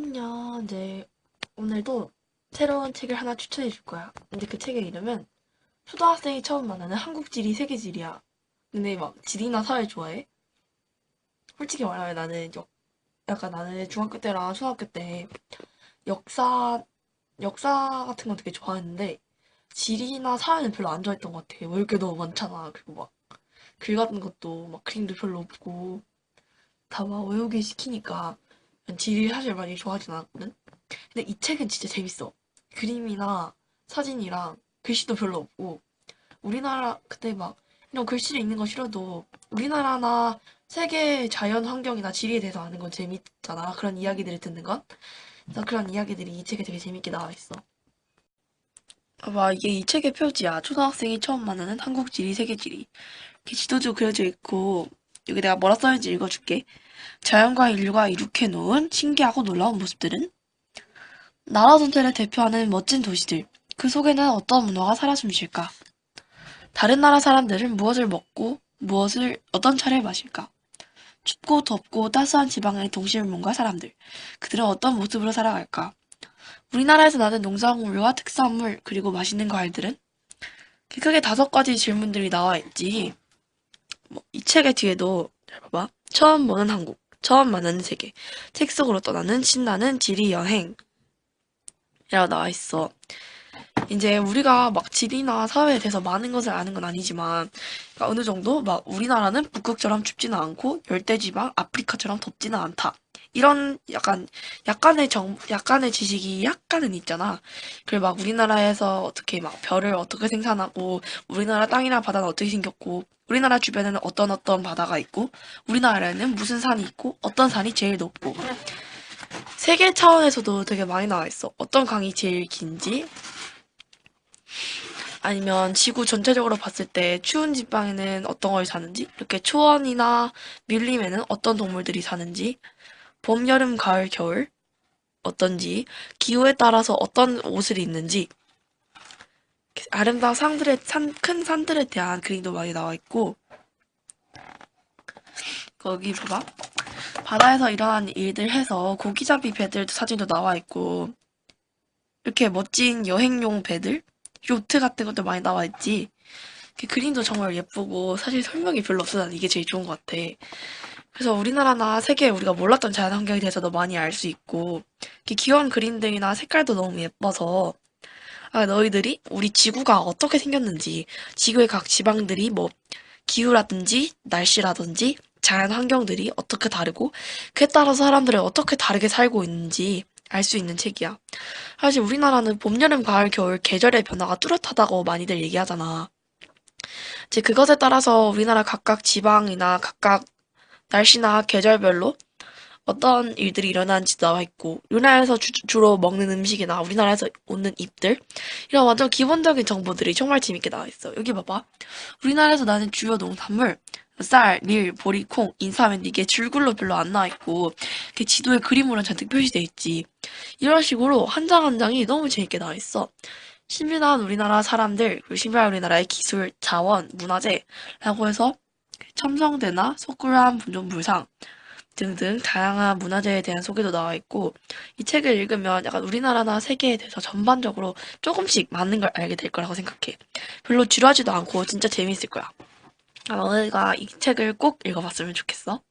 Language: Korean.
안녕. 이제 오늘도 새로운 책을 하나 추천해 줄 거야. 근데 그 책의 이름은 초등학생이 처음 만나는 한국 지리, 세계 지리야. 근데 막 지리나 사회 좋아해? 솔직히 말하면 나는 역, 약간 나는 중학교 때랑 초등학교 때 역사, 역사 같은 거 되게 좋아했는데 지리나 사회는 별로 안 좋아했던 것 같아. 외울 게 너무 많잖아. 그리고 막 글 같은 것도 막 그림도 별로 없고 다 막 외우기 시키니까 지리 사실 많이 좋아하진 않았거든? 근데 이 책은 진짜 재밌어. 그림이나 사진이랑 글씨도 별로 없고, 우리나라, 그때 막, 이런 글씨를 읽는 거 싫어도, 우리나라나 세계 자연 환경이나 지리에 대해서 아는 건 재밌잖아. 그런 이야기들을 듣는 건. 그래서 그런 이야기들이 이 책에 되게 재밌게 나와 있어. 봐봐, 이게 이 책의 표지야. 초등학생이 처음 만나는 한국 지리, 세계 지리. 이렇게 지도도 그려져 있고, 여기 내가 뭐라 써있는지 읽어줄게. 자연과 인류가 이룩해 놓은 신기하고 놀라운 모습들은 나라 전체를 대표하는 멋진 도시들. 그 속에는 어떤 문화가 살아 숨쉴까? 다른 나라 사람들은 무엇을 먹고 무엇을 어떤 차를 마실까? 춥고 덥고 따스한 지방의 동식물과 사람들. 그들은 어떤 모습으로 살아갈까? 우리나라에서 나는 농작물과 특산물 그리고 맛있는 과일들은 크게 다섯 가지 질문들이 나와 있지. 뭐, 이 책의 뒤에도 잘 봐봐. 처음 보는 한국, 처음 만나는 세계, 책 속으로 떠나는 신나는 지리 여행. 이라고 나와 있어. 이제 우리가 막 지리나 사회에 대해서 많은 것을 아는 건 아니지만, 그러니까 어느 정도 막 우리나라는 북극처럼 춥지는 않고 열대지방 아프리카처럼 덥지는 않다. 이런 약간 약간의 정 약간의 지식이 약간은 있잖아. 그리고 막 우리나라에서 어떻게 막 별을 어떻게 생산하고 우리나라 땅이나 바다는 어떻게 생겼고 우리나라 주변에는 어떤 어떤 바다가 있고 우리나라에는 무슨 산이 있고 어떤 산이 제일 높고. 세계 차원에서도 되게 많이 나와 있어. 어떤 강이 제일 긴지? 아니면 지구 전체적으로 봤을 때 추운 지방에는 어떤 걸 사는지? 이렇게 초원이나 밀림에는 어떤 동물들이 사는지? 봄, 여름, 가을, 겨울? 어떤지? 기후에 따라서 어떤 옷을 입는지 아름다운 산들의 산, 큰 산들에 대한 그림도 많이 나와 있고 거기 봐봐. 바다에서 일어나는 일들 해서 고기잡이 배들도 사진도 나와 있고 이렇게 멋진 여행용 배들 요트 같은 것도 많이 나와 있지. 그 그림도 정말 예쁘고 사실 설명이 별로 없어 난 이게 제일 좋은 것 같아. 그래서 우리나라나 세계에 우리가 몰랐던 자연환경에 대해서도 많이 알 수 있고 귀여운 그림 들이나 색깔도 너무 예뻐서 아, 너희들이 우리 지구가 어떻게 생겼는지, 지구의 각 지방들이 뭐 기후라든지 날씨라든지 자연 환경들이 어떻게 다르고 그에 따라서 사람들은 어떻게 다르게 살고 있는지 알 수 있는 책이야. 사실 우리나라는 봄, 여름, 가을, 겨울 계절의 변화가 뚜렷하다고 많이들 얘기하잖아. 이제 그것에 따라서 우리나라 각각 지방이나 각각 날씨나 계절별로 어떤 일들이 일어나는지 나와 있고 우리나라에서 주, 로 먹는 음식이나 우리나라에서 오는 잎들 이런 완전 기본적인 정보들이 정말 재밌게 나와 있어. 여기 봐봐. 우리나라에서 나는 주요 농산물 쌀, 밀, 보리, 콩, 인삼은 이게 줄글로 별로 안 나와 있고 이렇게 지도에 그림으로 잔뜩 표시돼 있지. 이런 식으로 한 장 한 장이 너무 재밌게 나와 있어. 신비한 우리나라 사람들, 그리고 신비한 우리나라의 기술, 자원, 문화재라고 해서 첨성대나 소쿠란 분존불상 등등 다양한 문화재에 대한 소개도 나와 있고 이 책을 읽으면 약간 우리나라나 세계에 대해서 전반적으로 조금씩 많은 걸 알게 될 거라고 생각해. 별로 지루하지도 않고 진짜 재미있을 거야. 아, 너네가 이 책을 꼭 읽어봤으면 좋겠어.